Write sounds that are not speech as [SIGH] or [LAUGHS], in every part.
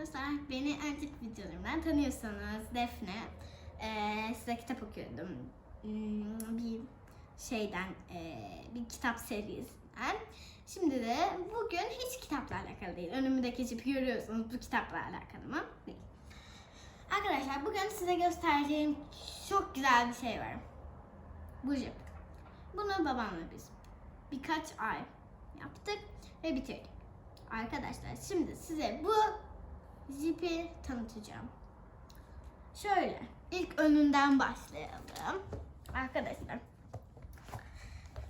arkadaşlar. Beni önceki videolarımdan tanıyorsanız Defne. Ee, size kitap okuyordum. Hmm, bir şeyden, ee, bir kitap serisinden. Şimdi de bugün hiç kitapla alakalı değil. Önümde geçip görüyorsunuz bu kitapla alakalı mı? Değil. Arkadaşlar bugün size göstereceğim çok güzel bir şey var. Bu jip. Bunu babamla biz birkaç ay yaptık ve bitirdik. Arkadaşlar şimdi size bu jipi tanıtacağım. Şöyle ilk önünden başlayalım. Arkadaşlar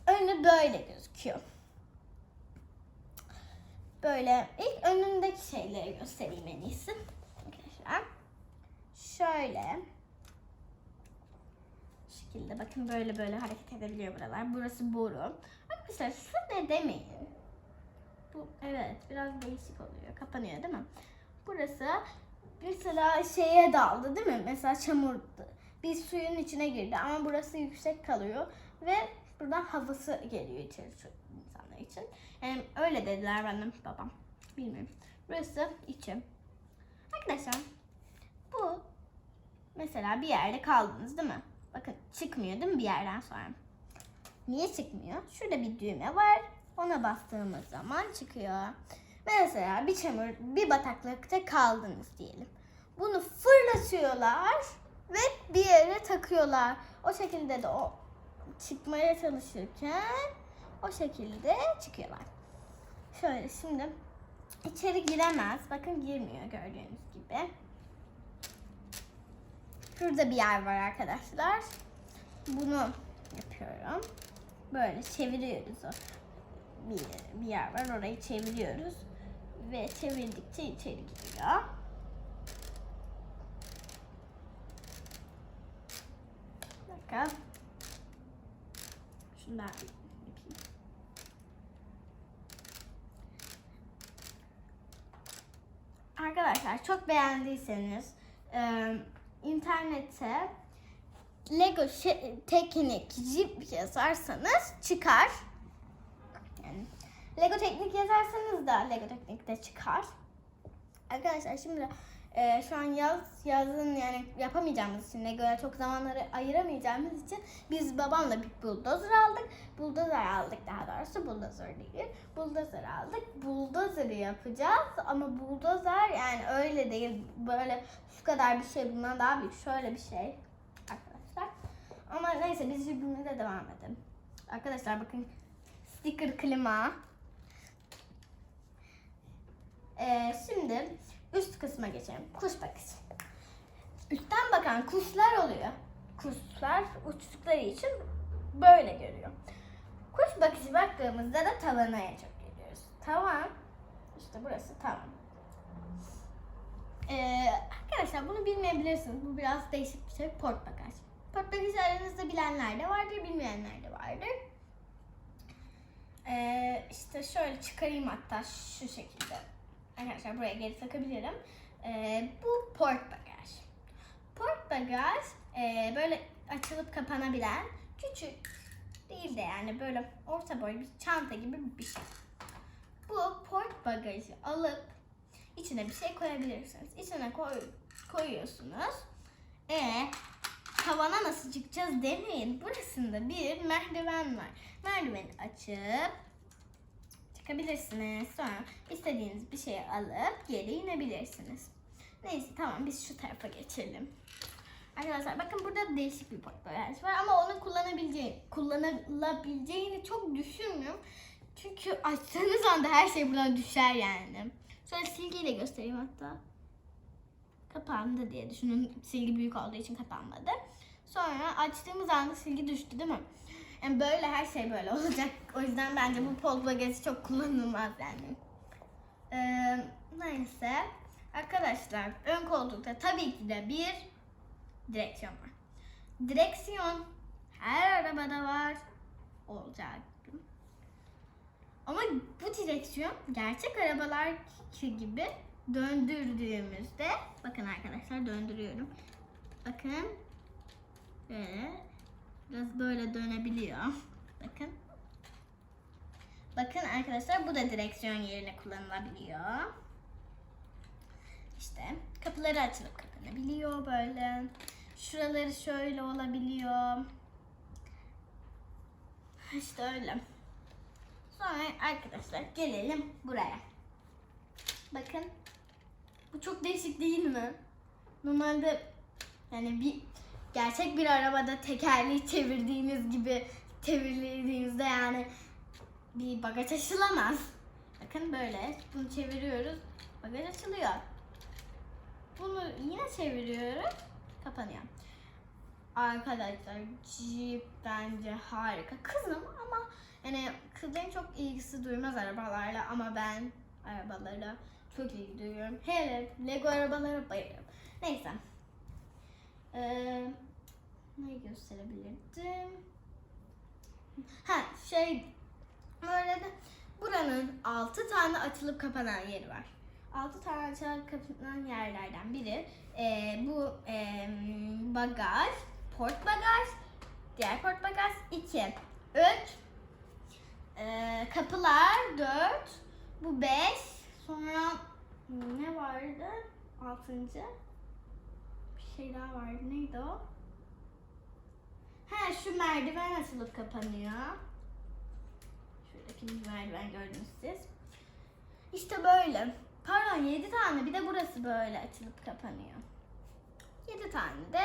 önü böyle gözüküyor. Böyle ilk önündeki şeyleri göstereyim en iyisi. Arkadaşlar şöyle şekilde bakın böyle böyle hareket edebiliyor buralar. Burası boru. Arkadaşlar şu ne demeyin. Bu evet biraz değişik oluyor. Kapanıyor değil mi? Burası mesela şeye daldı değil mi? Mesela çamur bir suyun içine girdi ama burası yüksek kalıyor ve buradan havası geliyor içeri insanlar için. Yani öyle dediler benim babam. Bilmiyorum. Burası içim. Arkadaşlar bu mesela bir yerde kaldınız değil mi? Bakın çıkmıyor değil mi bir yerden sonra? Niye çıkmıyor? Şurada bir düğme var. Ona bastığımız zaman çıkıyor. Mesela bir çamur, bir bataklıkta kaldınız diyelim. Bunu fırlatıyorlar ve bir yere takıyorlar. O şekilde de o çıkmaya çalışırken o şekilde çıkıyorlar. Şöyle şimdi içeri giremez. Bakın girmiyor gördüğünüz gibi. Şurada bir yer var arkadaşlar. Bunu yapıyorum. Böyle çeviriyoruz. Bir, bir yer var orayı çeviriyoruz. Ve çevirdikçe içeri giriyor. Bir dakika. Şundan yapayım. Arkadaşlar çok beğendiyseniz e, internete Lego teknik jip yazarsanız çıkar. Lego teknik yazarsanız da Lego teknikte çıkar. Arkadaşlar şimdi e, şu an yaz yazın yani yapamayacağımız için Lego'ya çok zamanları ayıramayacağımız için biz babamla bir buldozer aldık. Buldozer aldık daha doğrusu buldozer değil. Buldozer aldık. Buldozer'ı yapacağız ama buldozer yani öyle değil. Böyle şu kadar bir şey bundan daha büyük. Şöyle bir şey arkadaşlar. Ama neyse biz birbirimize devam edelim. Arkadaşlar bakın sticker klima. Ee, şimdi üst kısma geçelim. Kuş bakışı. Üstten bakan kuşlar oluyor. Kuşlar uçtukları için böyle görüyor. Kuş bakışı baktığımızda da tavana en çok geliyoruz. Tavan, işte burası tavan. Ee, arkadaşlar bunu bilmeyebilirsiniz. Bu biraz değişik bir şey. Port bagaj. Port bagajı aranızda bilenler de vardır, bilmeyenler de vardır. Ee, işte şöyle çıkarayım hatta şu şekilde. Arkadaşlar buraya geri takabilirim. Ee, bu port bagaj. Port bagaj e, böyle açılıp kapanabilen küçük değil de yani böyle orta boy bir çanta gibi bir şey. Bu port bagajı alıp içine bir şey koyabilirsiniz. İçine koy, koyuyorsunuz. E tavana nasıl çıkacağız demeyin. Burasında bir merdiven var. Merdiveni açıp çıkabilirsiniz. Sonra istediğiniz bir şeyi alıp geri inebilirsiniz. Neyse tamam biz şu tarafa geçelim. Arkadaşlar bakın burada değişik bir portföy var ama onu kullanabileceğini, kullanılabileceğini çok düşünmüyorum. Çünkü açtığınız anda her şey buradan düşer yani. Şöyle silgiyle göstereyim hatta. Kapandı diye düşünün. Silgi büyük olduğu için kapanmadı. Sonra açtığımız anda silgi düştü değil mi? Yani böyle her şey böyle [LAUGHS] olacak. O yüzden bence bu pol bagajı çok kullanılmaz yani. Ee, neyse. Arkadaşlar ön koltukta tabii ki de bir direksiyon var. Direksiyon her arabada var olacak. Ama bu direksiyon gerçek arabalar gibi döndürdüğümüzde bakın arkadaşlar döndürüyorum. Bakın böyle biraz böyle dönebiliyor. Bakın. Bakın arkadaşlar bu da direksiyon yerine kullanılabiliyor. kapıları açılıp kapanabiliyor böyle. Şuraları şöyle olabiliyor. İşte öyle. Sonra arkadaşlar gelelim buraya. Bakın. Bu çok değişik değil mi? Normalde yani bir gerçek bir arabada tekerleği çevirdiğiniz gibi çevirdiğinizde yani bir bagaj açılamaz. Bakın böyle bunu çeviriyoruz. Bagaj açılıyor. Bunu yine çeviriyoruz. Kapanıyor. Arkadaşlar Jeep bence harika. Kızım ama yani kızların çok ilgisi duymaz arabalarla ama ben arabalarla çok ilgi duyuyorum. Hele Lego arabalara bayılırım. Neyse. Ee, gösterebilirdim? Ha şey bu arada buranın 6 tane açılıp kapanan yeri var. 6 tane açılıp kapanan yerlerden biri e, bu e, bagaj, port bagaj, diğer port bagaj 2, 3, e, kapılar 4, bu 5, sonra ne vardı? 6. Bir şey daha vardı. Neydi o? Ha şu merdiven açılıp kapanıyor. Şuradaki merdiven gördünüz siz. İşte böyle. Pardon 7 tane bir de burası böyle açılıp kapanıyor. 7 tane de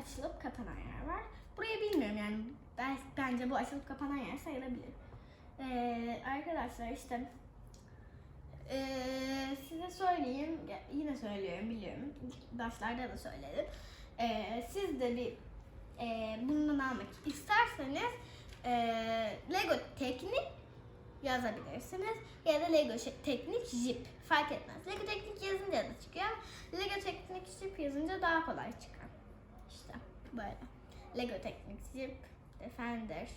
açılıp kapanan yer var. Burayı bilmiyorum yani ben, bence bu açılıp kapanan yer sayılabilir. Ee, arkadaşlar işte ee, size söyleyeyim, yine söylüyorum biliyorum. Başlarda da söyledim. Ee, siz de bir e, bundan almak isterseniz e, Lego Teknik yazabilirsiniz. Ya da Lego Teknik Jeep fark etmez. Lego Teknik yazınca da çıkıyor. Lego Teknik Jeep yazınca daha kolay çıkar. İşte böyle. Lego Teknik Jeep Defender